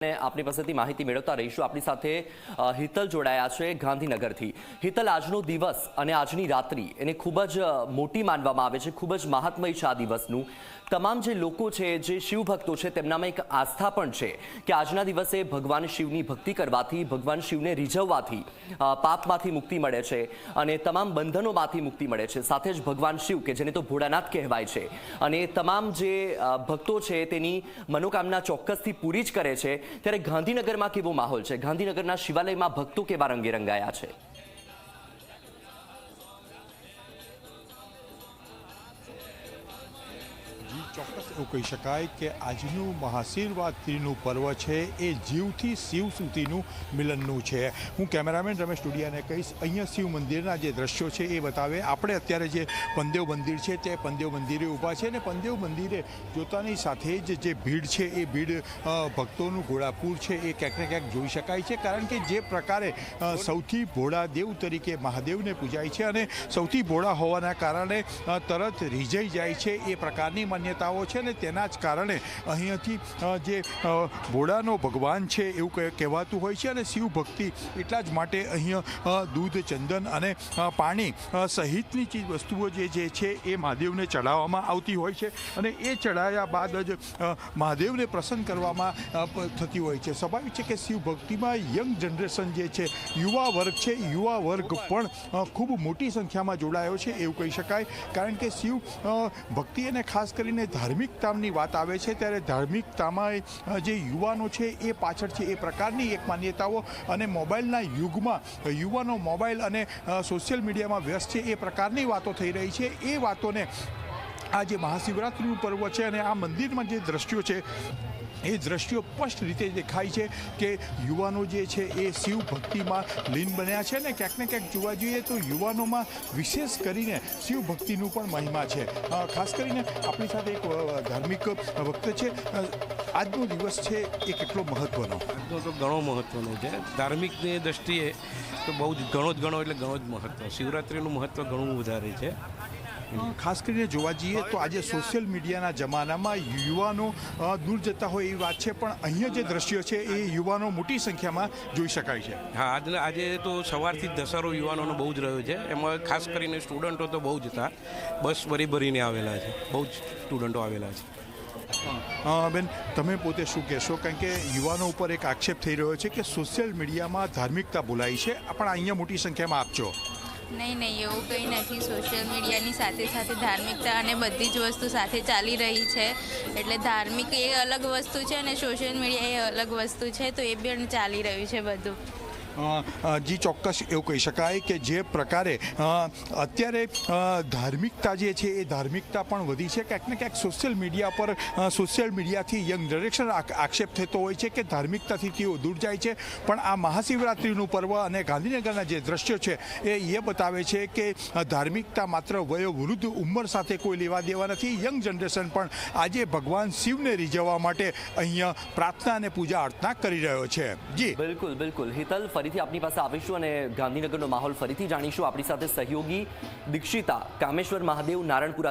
અને આપની પાસેથી માહિતી મેળવતા રહીશું. આપણી સાથે હિતલ જોડાયા છે ગાંધીનગરથી. હિતલ, આજનો દિવસ અને આજની રાત્રિ એને ખૂબ જ મોટી માનવામાં આવે છે. ખૂબ જ મહાત્મય છે આ દિવસનું. તમામ જે લોકો છે, જે શિવભક્તો છે, તેમનામાં એક આસ્થા પણ છે કે આજના દિવસે ભગવાન શિવની ભક્તિ કરવાથી, ભગવાન શિવને રીઝવવાથી પાપમાંથી મુક્તિ મળે છે અને તમામ બંધનોમાંથી મુક્તિ મળે છે. સાથે જ ભગવાન શિવ, કે જેને તો ભોળાનાથ કહેવાય છે. અને તમામ જે ભક્તો છે, તેની મનોકામના ચોક્કસથી પૂરી જ કરે છે. ત્યારે ગાંધીનગરમાં કેવો માહોલ છે? ગાંધીનગરના શિવાલયમાં ભક્તો કેવા રંગે રંગાયા છે? ચોક્કસ એવું કહી શકાય કે આજનું મહાશિવરાત્રિનું પર્વ છે, એ જીવથી શિવ સુધીનું મિલનનું છે. હું કેમેરામેન રમેશ ટુડિયાને કહીશ, અહીંયા શિવ મંદિરના જે દ્રશ્યો છે એ બતાવે. આપણે અત્યારે જે પંદેવ મંદિર છે તે પંદેવ મંદિરે ઊભા છે અને પંદેવ મંદિરે જોતાની સાથે જ જે ભીડ છે, એ ભીડ ભક્તોનું ઘોડાપૂર છે, એ ક્યાંક ને ક્યાંક જોઈ શકાય છે. કારણ કે જે પ્રકારે સૌથી ભોળા દેવ તરીકે મહાદેવને પૂજાય છે અને સૌથી ભોળા હોવાના કારણે તરત રીઝાઈ જાય છે, એ પ્રકારની માન્યતાઓ છે ને તેના જ કારણે અહીંયાથી જે ભોળાનો ભગવાન છે એવું કહે- કહેવાતું હોય છે અને શિવ ભક્તિ એટલા જ માટે અહીંયા દૂધ, ચંદન અને પાણી સહિતની ચીજ વસ્તુઓ જે જે છે એ મહાદેવને ચડાવવામાં આવતી હોય છે અને એ ચડાયા બાદ જ મહાદેવને પ્રસન્ન કરવામાં થતી હોય છે. સ્વાભાવિક છે કે શિવ ભક્તિમાં યંગ જનરેશન જે છે, યુવા વર્ગ છે, યુવા વર્ગ પણ ખૂબ મોટી સંખ્યામાં જોડાયો છે, એવું કહી શકાય. કારણ કે શિવ ભક્તિ અને ખાસ કરીને ધાર્મિકતાની વાત આવે છે, ત્યારે ધાર્મિકતામાં જે યુવાનો છે, એ પાછળ છે, એ પ્રકારની એક માન્યતાઓ અને મોબાઈલના યુગમાં યુવાનો મોબાઈલ અને સોશિયલ મીડિયામાં વ્યસ્ત છે, એ પ્રકારની વાતો થઈ રહી છે. એ વાતોને આ જે મહાશિવરાત્રિનું પર્વ છે અને આ મંદિરમાં જે દ્રશ્યો છે, એ દ્રશ્યો સ્પષ્ટ રીતે દેખાય છે કે યુવાનો જે છે એ શિવ ભક્તિમાં લીન બન્યા છે ને ક્યાંક ને ક્યાંક જોવા જોઈએ તો યુવાનોમાં વિશેષ કરીને શિવ ભક્તિનું પણ મહિમા છે. ખાસ કરીને આપણી સાથે એક ધાર્મિક ભક્ત છે. આજનો દિવસ છે એ કેટલો મહત્વનો? આજનો તો ઘણો મહત્વનો છે. ધાર્મિકની દ્રષ્ટિએ તો બહુ જ ઘણો જ ગણો એટલે ઘણો જ મહત્વ. શિવરાત્રિનું મહત્વ ઘણું વધારે છે. ખાસ કરીને જોવા જઈએ તો આજે સોશિયલ મીડિયાના જમાનામાં યુવાનો દૂર જતા હોય એવી વાત છે પણ અહીંયા જે દ્રશ્યો છે એ યુવાનો મોટી સંખ્યામાં જોઈ શકાય છે. હા આજના આજે તો સવારથી જ દશેરો યુવાનોનો બહુ જ રહ્યો છે. એમાં ખાસ કરીને સ્ટુડન્ટો તો બહુ જ હતા. બસ ભરી ભરીને આવેલા છે. બહુ જ સ્ટુડન્ટો આવેલા છે. બેન તમે પોતે શું કહેશો? કારણ કે યુવાનો ઉપર એક આક્ષેપ થઈ રહ્યો છે કે સોશિયલ મીડિયામાં ધાર્મિકતા બોલાય છે. પણ અહીંયા મોટી સંખ્યામાં આપજો નહીં નહીં, એવું કંઈ નથી. સોશિયલ મીડિયાની સાથે સાથે ધાર્મિકતા અને બધી જ વસ્તુ સાથે ચાલી રહી છે. એટલે ધાર્મિક એ અલગ વસ્તુ છે અને સોશિયલ મીડિયા એ અલગ વસ્તુ છે, તો એ પણ ચાલી રહ્યું છે બધું. જી ચોક્કસ એવું કહી શકાય કે જે પ્રકારે અત્યારે ધાર્મિકતા જે છે એ ધાર્મિકતા પણ વધી છે. ક્યાંક ને ક્યાંક સોશિયલ મીડિયા પર સોશિયલ મીડિયાથી યંગ જનરેશન આક્ષેપ થતો હોય છે કે ધાર્મિકતાથી તેઓ દૂર જાય છે. પણ આ મહાશિવરાત્રિનું પર્વ અને ગાંધીનગરના જે દ્રશ્યો છે એ એ બતાવે છે કે ધાર્મિકતા માત્ર વયોવૃદ્ધ ઉંમર સાથે કોઈ લેવા દેવા નથી. યંગ જનરેશન પણ આજે ભગવાન શિવને રીઝવવા માટે અહીંયા પ્રાર્થના અને પૂજા અર્ચના કરી રહ્યો છે. જી. બિલકુલ બિલકુલ. હિતલ ફરીથી આપની પાસે આવીશું અને ગાંધીનગરનો માહોલ ફરીથી જાણીશું. આપણી સાથે સહયોગી દીક્ષિતા કામેશ્વર મહાદેવ નારણપુરા